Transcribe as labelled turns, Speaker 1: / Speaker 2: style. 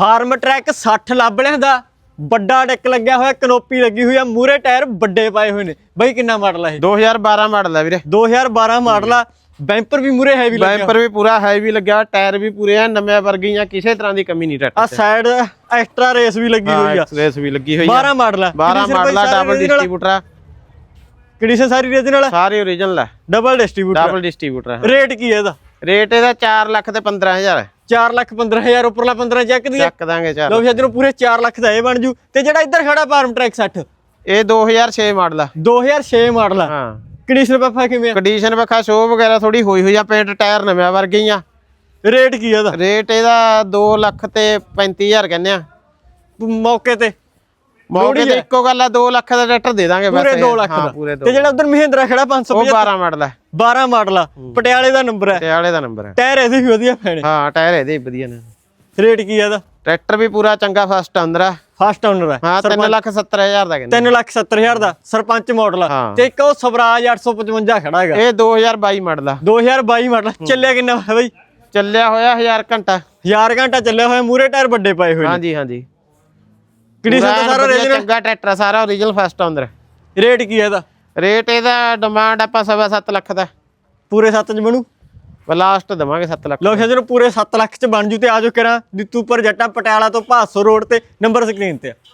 Speaker 1: Farm track 60 ਲੱਭ ਲਿਆਂਦਾ ਵੱਡਾ ਡੈਕ ਲੱਗਿਆ ਹੋਇਆ ਕਨੋਪੀ ਲੱਗੀ ਹੋਈ ਆ ਮੂਰੇ ਟਾਇਰ ਵੱਡੇ ਪਾਏ ਹੋਏ ਨੇ। ਬਈ ਕਿੰਨਾ ਮਾਡਲ ਆ ਇਹ?
Speaker 2: 2012 ਮਾਡਲ ਹੈ ਵੀਰੇ।
Speaker 1: 2012 ਮਾਡਲ ਆ। ਬੈਂਪਰ ਵੀ ਮੂਰੇ ਹੈਵੀ ਲੱਗਿਆ।
Speaker 2: ਬੈਂਪਰ ਵੀ ਪੂਰਾ ਹੈਵੀ ਲੱਗਿਆ ਟਾਇਰ ਵੀ ਪੂਰੇ ਆ ਨਵੇਂ ਵਰਗੀਆਂ ਕਿਸੇ ਤਰ੍ਹਾਂ ਦੀ ਕਮੀ ਨਹੀਂ
Speaker 1: ਆ
Speaker 2: ਟਰੈਕਟਰ
Speaker 1: ਸਾਈਡ ਐਕਸਟਰਾ ਰੇਸ ਵੀ ਲੱਗੀ ਹੋਈ ਆ।
Speaker 2: ਰੇਸ ਵੀ ਲੱਗੀ ਹੋਈ ਆ।
Speaker 1: 12 ਮਾਡਲ ਆ।
Speaker 2: 12 ਮਾਡਲ ਆ ਡਬਲ ਡਿਸਟ੍ਰੀਬਿਊਟਰ ਆ?
Speaker 1: ਕੰਡੀਸ਼ਨ ਸਾਰੀ ਰੀਜਨਲ ਆ?
Speaker 2: ਸਾਰੇ ਓਰੀਜਨਲ ਹੈ
Speaker 1: ਡਬਲ ਡਿਸਟ੍ਰੀਬਿਊਟਰ
Speaker 2: ਡਬਲ ਡਿਸਟ੍ਰੀਬਿਊਟਰ ਹੈ।
Speaker 1: ਰੇਟ ਕੀ ਹੈ ਇਹਦਾ?
Speaker 2: ਰੇਟ ਇਹਦਾ 4 ਲੱਖ ਤੇ 15000 ਹੈ
Speaker 1: 4 ਲੱਖ 15000 ਉੱਪਰਲਾ 15 ਚੱਕ ਦੀ
Speaker 2: ਚੱਕ ਦਾਂਗੇ ਚਾਰ
Speaker 1: ਲੋ ਜਦੋਂ ਪੂਰੇ 4 ਲੱਖ ਦਾ ਇਹ ਬਣ ਜੂ। ਤੇ ਜਿਹੜਾ ਇੱਧਰ ਖੜਾ ਫਾਰਮ ਟਰੈਕ 60
Speaker 2: ਇਹ 2006 ਮਾਡਲ ਆ।
Speaker 1: 2006 ਮਾਡਲ ਆ।
Speaker 2: ਹਾਂ।
Speaker 1: ਕੰਡੀਸ਼ਨ ਪੱਫਾ ਕਿਵੇਂ ਆ?
Speaker 2: ਕੰਡੀਸ਼ਨ ਵਖਾ ਸ਼ੋ ਵਗੈਰਾ ਥੋੜੀ ਹੋਈ ਹੋਈ ਆ ਪੇਂਟ ਟਾਇਰ ਨਵੇਂ ਵਰਗੀਆਂ।
Speaker 1: ਰੇਟ ਕੀ ਹੈ ਇਹਦਾ?
Speaker 2: ਰੇਟ ਇਹਦਾ 2 ਲੱਖ ਤੇ 35000 ਕਹਿੰਦੇ ਆ।
Speaker 1: ਮੌਕੇ ਤੇ।
Speaker 2: ਮੌਕੇ ਤੇ ਇੱਕੋ ਗੱਲ ਆ 2 ਲੱਖ ਦਾ ਟਰੈਕਟਰ ਦੇ ਦਾਂਗੇ
Speaker 1: ਪੂਰੇ
Speaker 2: ਵੈਸੇ
Speaker 1: 2 ਲੱਖ
Speaker 2: ਹਾਂ
Speaker 1: ਦਾ।
Speaker 2: ਪੂਰੇ 2
Speaker 1: ਤੇ ਜਿਹੜਾ ਉਧਰ ਮਹਿੰਦਰਾ ਖੜਾ 500
Speaker 2: ਉਹ 12 ਮਾਡਲ ਹੈ।
Speaker 1: 12 ਮਾਡਲ ਆ। ਪਟਿਆਲੇ ਦਾ ਨੰਬਰ ਹੈ।
Speaker 2: ਪਟਿਆਲੇ ਦਾ ਨੰਬਰ ਹੈ।
Speaker 1: ਟਾਇਰ ਇਹਦੇ ਵੀ ਵਧੀਆ ਪੈਣੇ।
Speaker 2: ਹਾਂ ਟਾਇਰ ਇਹਦੇ ਵੀ ਵਧੀਆ ਨੇ।
Speaker 1: ਰੇਟ ਕੀ ਹੈ ਇਹਦਾ?
Speaker 2: ਟਰੈਕਟਰ ਵੀ ਪੂਰਾ ਚੰਗਾ ਫਸਟ ਅੰਦਰ ਆ
Speaker 1: ਫਸਟ ਓਨਰ ਹੈ।
Speaker 2: ਹਾਂ 3 ਲੱਖ 70000 ਦਾ ਕਹਿੰਦੇ
Speaker 1: 3 ਲੱਖ 70000 ਦਾ ਸਰਪੰਚ ਮਾਡਲ
Speaker 2: ਹਾਂ।
Speaker 1: ਤੇ ਇੱਕ ਉਹ ਸਵਰਾਜ 855 ਖੜਾ ਹੈਗਾ।
Speaker 2: ਇਹ 2022 ਮਾਡਲ ਆ।
Speaker 1: 2022 ਮਾਡਲ ਚੱਲਿਆ ਕਿੰਨਾ ਹੈ ਬਈ?
Speaker 2: ਚੱਲਿਆ ਹੋਇਆ 1000 ਘੰਟਾ।
Speaker 1: 1000 ਘੰਟਾ ਚੱਲਿਆ ਹੋਇਆ। ਮੂਰੇ ਟਾਇਰ ਵੱਡੇ ਪਏ ਹੋਏ ਨੇ।
Speaker 2: ਹਾਂਜੀ ਹਾਂਜੀ।
Speaker 1: ਕੰਡੀਸ਼ਨ ਤਾਂ ਸਾਰਾ
Speaker 2: ਵਧੀਆ
Speaker 1: original?
Speaker 2: ਚੰਗਾ ਟਰੈਕਟਰ ਸਾਰਾ ਓਰੀਜਨਲ ਫਸਟ ਅੰਦਰ।
Speaker 1: ਰੇਟ ਕੀ ਹੈ ਇਹਦਾ?
Speaker 2: ਰੇਟ ਇਹਦਾ ਡਿਮਾਂਡ ਆਪਾਂ ਸਵਾ 7 ਲੱਖ ਦਾ।
Speaker 1: ਪੂਰੇ 7 ਚ ਬਣੂ?
Speaker 2: ਲਾਸਟ ਦਵਾਂਗੇ 7 ਲੱਖ
Speaker 1: ਲੋ ਜਦੋਂ ਪੂਰੇ 7 ਲੱਖ ਚ ਬਣ ਜੂ ਤੇ ਆਜੋ ਕਰਾਂ ਦਿੱਤੂਪੁਰ ਜੱਟਾ ਪਟਿਆਲਾ ਤੋਂ ਭਾਸੋ ਰੋਡ ਤੇ ਨੰਬਰ ਸਕਰੀਨ ਤੇ